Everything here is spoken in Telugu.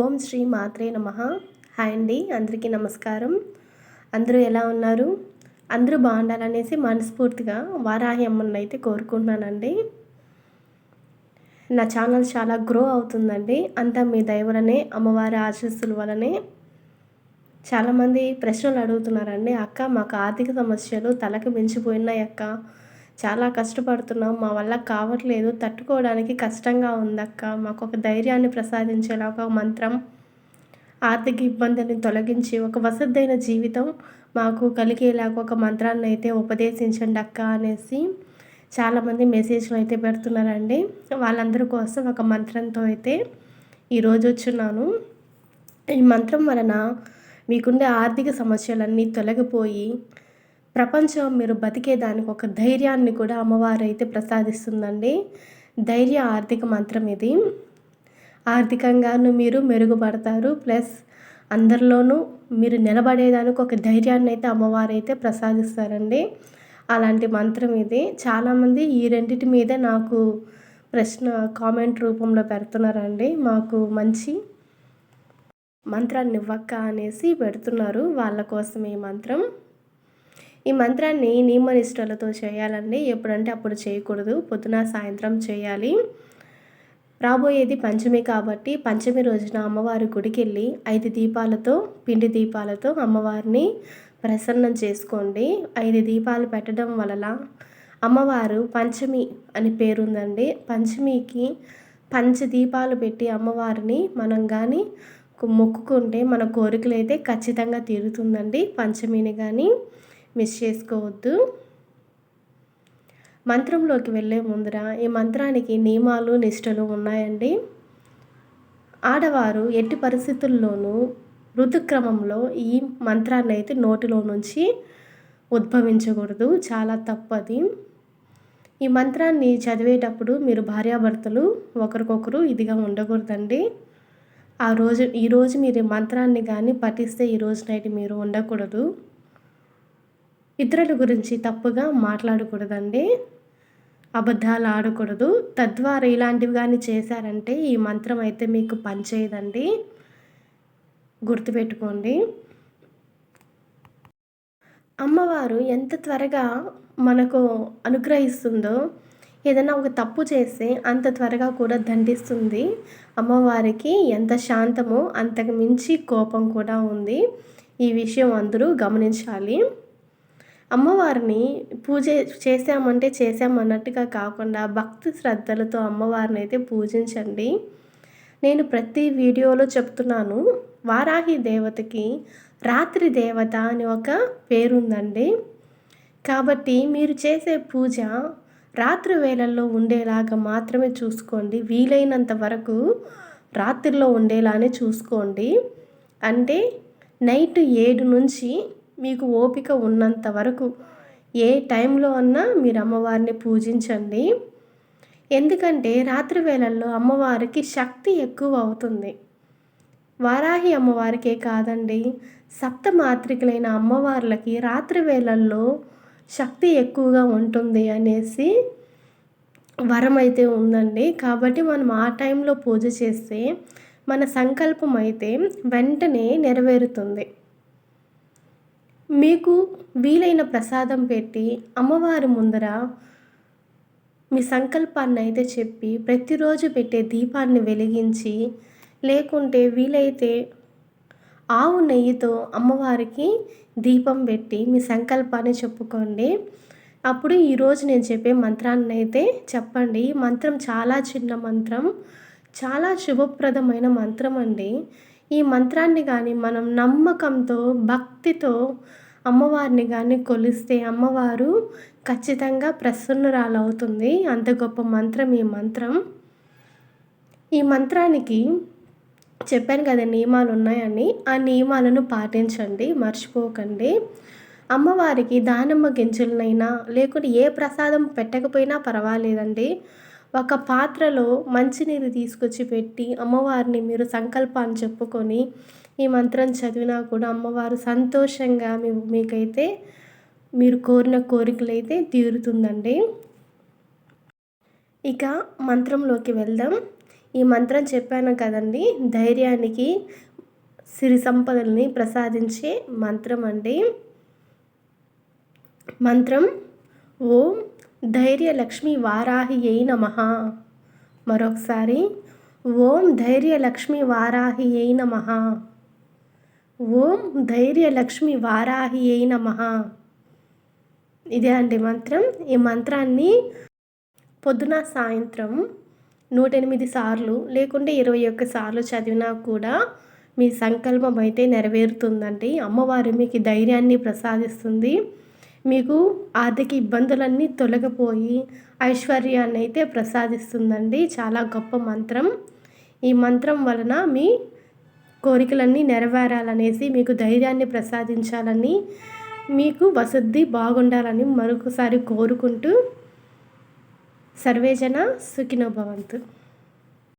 ఓం శ్రీ మాత్రే నమ. హాయ్ అండి అందరికీ నమస్కారం. అందరూ ఎలా ఉన్నారు? అందరూ బాగుండాలనేసి మనస్ఫూర్తిగా వారాహి అమ్మని అయితే కోరుకుంటున్నానండి. నా ఛానల్ చాలా గ్రో అవుతుందండి. అంతా మీ దయవలనే అమ్మవారి ఆశీస్సుల వలనే. చాలామంది ప్రశ్నలు అడుగుతున్నారండి అక్క మాకు ఆర్థిక సమస్యలు తలకు మించిపోయినాయి అక్క చాలా కష్టపడుతున్నాం మా వల్ల కావట్లేదు తట్టుకోవడానికి కష్టంగా ఉందక్క. మాకు ఒక ధైర్యాన్ని ప్రసాదించేలా ఒక మంత్రం ఆర్థిక ఇబ్బందిని తొలగించి ఒక వసద్దైన జీవితం మాకు కలిగేలాగా ఒక మంత్రాన్ని అయితే ఉపదేశించండి అక్క అనేసి చాలామంది మెసేజ్లు అయితే పెడుతున్నారండి. వాళ్ళందరి కోసం ఒక మంత్రంతో అయితే ఈరోజు వచ్చున్నాను. ఈ మంత్రం వలన మీకుండే ఆర్థిక సమస్యలన్నీ తొలగిపోయి ప్రపంచం మీరు బతికేదానికి ఒక ధైర్యాన్ని కూడా అమ్మవారు అయితే ప్రసాదిస్తుందండి. ధైర్య ఆర్థిక మంత్రం ఇది. ఆర్థికంగాను మీరు మెరుగుపడతారు. ప్లస్ అందరిలోనూ మీరు నిలబడేదానికి ఒక ధైర్యాన్ని అయితే అమ్మవారు అయితే ప్రసాదిస్తారండి. అలాంటి మంత్రం ఇది. చాలామంది ఈ రెండింటి మీదే నాకు ప్రశ్న కామెంట్ రూపంలో పెడుతున్నారండి. మాకు మంచి మంత్రాన్ని ఇవ్వక్క అనేసి పెడుతున్నారు. వాళ్ళ కోసం ఈ మంత్రం. ఈ మంత్రాన్ని నియమనిష్టలతో చేయాలండి. ఎప్పుడంటే అప్పుడు చేయకూడదు. పొద్దున సాయంత్రం చేయాలి. రాబోయేది పంచమి కాబట్టి పంచమి రోజున అమ్మవారి గుడికి వెళ్ళి ఐదు దీపాలతో పిండి దీపాలతో అమ్మవారిని ప్రసన్నం చేసుకోండి. ఐదు దీపాలు పెట్టడం వలన అమ్మవారు పంచమి అని పేరుందండి. పంచమికి పంచ దీపాలు పెట్టి అమ్మవారిని మనం కానీ మొక్కుకుంటే మన కోరికలు అయితే ఖచ్చితంగా తీరుతుందండి పంచమిని కానీ మిస్ చేసుకోవద్దు. మంత్రంలోకి వెళ్ళే ముందర ఈ మంత్రానికి నియమాలు నిష్టలు ఉన్నాయండి. ఆడవారు ఎట్టి పరిస్థితుల్లోనూ ఋతుక్రమంలో ఈ మంత్రాన్ని అయితే నోటిలో నుంచి ఉద్భవించకూడదు. చాలా తప్పది. ఈ మంత్రాన్ని చదివేటప్పుడు మీరు భార్యాభర్తలు ఒకరికొకరు ఇదిగా ఉండకూడదండి. ఆ రోజు ఈరోజు మీరు మంత్రాన్ని కానీ పఠిస్తే ఈ రోజు నైట్ మీరు ఉండకూడదు. ఇతరుల గురించి తప్పుగా మాట్లాడకూడదండి. అబద్ధాలు ఆడకూడదు. తద్వారా ఇలాంటివి కానీ చేశారంటే ఈ మంత్రం అయితే మీకు పనిచేయదండి. గుర్తుపెట్టుకోండి. అమ్మవారు ఎంత త్వరగా మనకు అనుగ్రహిస్తుందో ఏదైనా ఒక తప్పు చేస్తే అంత త్వరగా కూడా దండిస్తుంది. అమ్మవారికి ఎంత శాంతమో అంతకు మించి కోపం కూడా ఉంది. ఈ విషయం అందరూ గమనించాలి. అమ్మవారిని పూజ చేసామంటే చేసామన్నట్టుగా కాకుండా భక్తి శ్రద్ధలతో అమ్మవారిని అయితే పూజించండి. నేను ప్రతి వీడియోలో చెప్తున్నాను వారాహి దేవతకి రాత్రి దేవత అని ఒక పేరుందండి. కాబట్టి మీరు చేసే పూజ రాత్రి వేళల్లో ఉండేలాగా మాత్రమే చూసుకోండి. వీలైనంత వరకు రాత్రిలో ఉండేలానే చూసుకోండి. అంటే నైట్ ఏడు నుంచి మీకు ఓపిక ఉన్నంత వరకు ఏ టైంలో అన్నా మీరు అమ్మవారిని పూజించండి. ఎందుకంటే రాత్రి వేళల్లో అమ్మవారికి శక్తి ఎక్కువ అవుతుంది. వారాహి అమ్మవారికే కాదండి సప్తమాత్రికులైన అమ్మవార్లకి రాత్రి వేళల్లో శక్తి ఎక్కువగా ఉంటుంది అనేసి వరం అయితే ఉందండి. కాబట్టి మనం ఆ టైంలో పూజ చేస్తే మన సంకల్పం అయితే వెంటనే నెరవేరుతుంది. మీకు వీలైన ప్రసాదం పెట్టి అమ్మవారి ముందర మీ సంకల్పాన్ని అయితే చెప్పి ప్రతిరోజు పెట్టే దీపాన్ని వెలిగించి లేకుంటే వీలైతే ఆవు నెయ్యితో అమ్మవారికి దీపం పెట్టి మీ సంకల్పాన్ని చెప్పుకోండి. అప్పుడు ఈరోజు నేను చెప్పే మంత్రాన్ని అయితే చెప్పండి. ఈ మంత్రం చాలా చిన్న మంత్రం చాలా శుభప్రదమైన మంత్రం అండి. ఈ మంత్రాన్ని కానీ మనం నమ్మకంతో భక్తితో అమ్మవారిని కానీ కొలిస్తే అమ్మవారు ఖచ్చితంగా ప్రసన్నురాలవుతుంది. అంత గొప్ప మంత్రం ఈ మంత్రం. ఈ మంత్రానికి చెప్పాను కదా నియమాలు ఉన్నాయని ఆ నియమాలను పాటించండి మర్చిపోకండి. అమ్మవారికి దానిమ్మ గింజలనైనా లేకుంటే ఏ ప్రసాదం పెట్టకపోయినా పర్వాలేదండి. ఒక పాత్రలో మంచినీరు తీసుకొచ్చి పెట్టి అమ్మవారిని మీరు సంకల్పాన్ని చెప్పుకొని ఈ మంత్రం చదివినా కూడా అమ్మవారు సంతోషంగా మీ మీకైతే మీరు కోరిన కోరికలు అయితే తీరుతుందండి. ఇక మంత్రంలోకి వెళ్దాం. ఈ మంత్రం చెప్పాను కదండి ధైర్యానికి సిరి సంపదల్ని ప్రసాదించే మంత్రం అండి. మంత్రం ఓం ధైర్యలక్ష్మి వారాహి అయి నమ. మరొకసారి ఓం ధైర్యలక్ష్మి వారాహి అయి నమ. ఓం ధైర్యలక్ష్మి వారాహి అయి నమ. ఇదే అండి మంత్రం. ఈ మంత్రాన్ని పొద్దున సాయంత్రం నూట ఎనిమిది సార్లు లేకుంటే ఇరవై ఒక్క సార్లు చదివినా కూడా మీ సంకల్పం అయితే నెరవేరుతుందండి. అమ్మవారు మీకు ధైర్యాన్ని ప్రసాదిస్తుంది. మీకు ఆర్థిక ఇబ్బందులన్నీ తొలగిపోయి ఐశ్వర్యాన్ని అయితే ప్రసాదిస్తుందండి. చాలా గొప్ప మంత్రం. ఈ మంత్రం వలన మీ కోరికలన్నీ నెరవేరాలనేసి మీకు ధైర్యాన్ని ప్రసాదించాలని మీకు వసతి బాగుండాలని మరొకసారి కోరుకుంటూ సర్వేజన సుఖినోభవంతు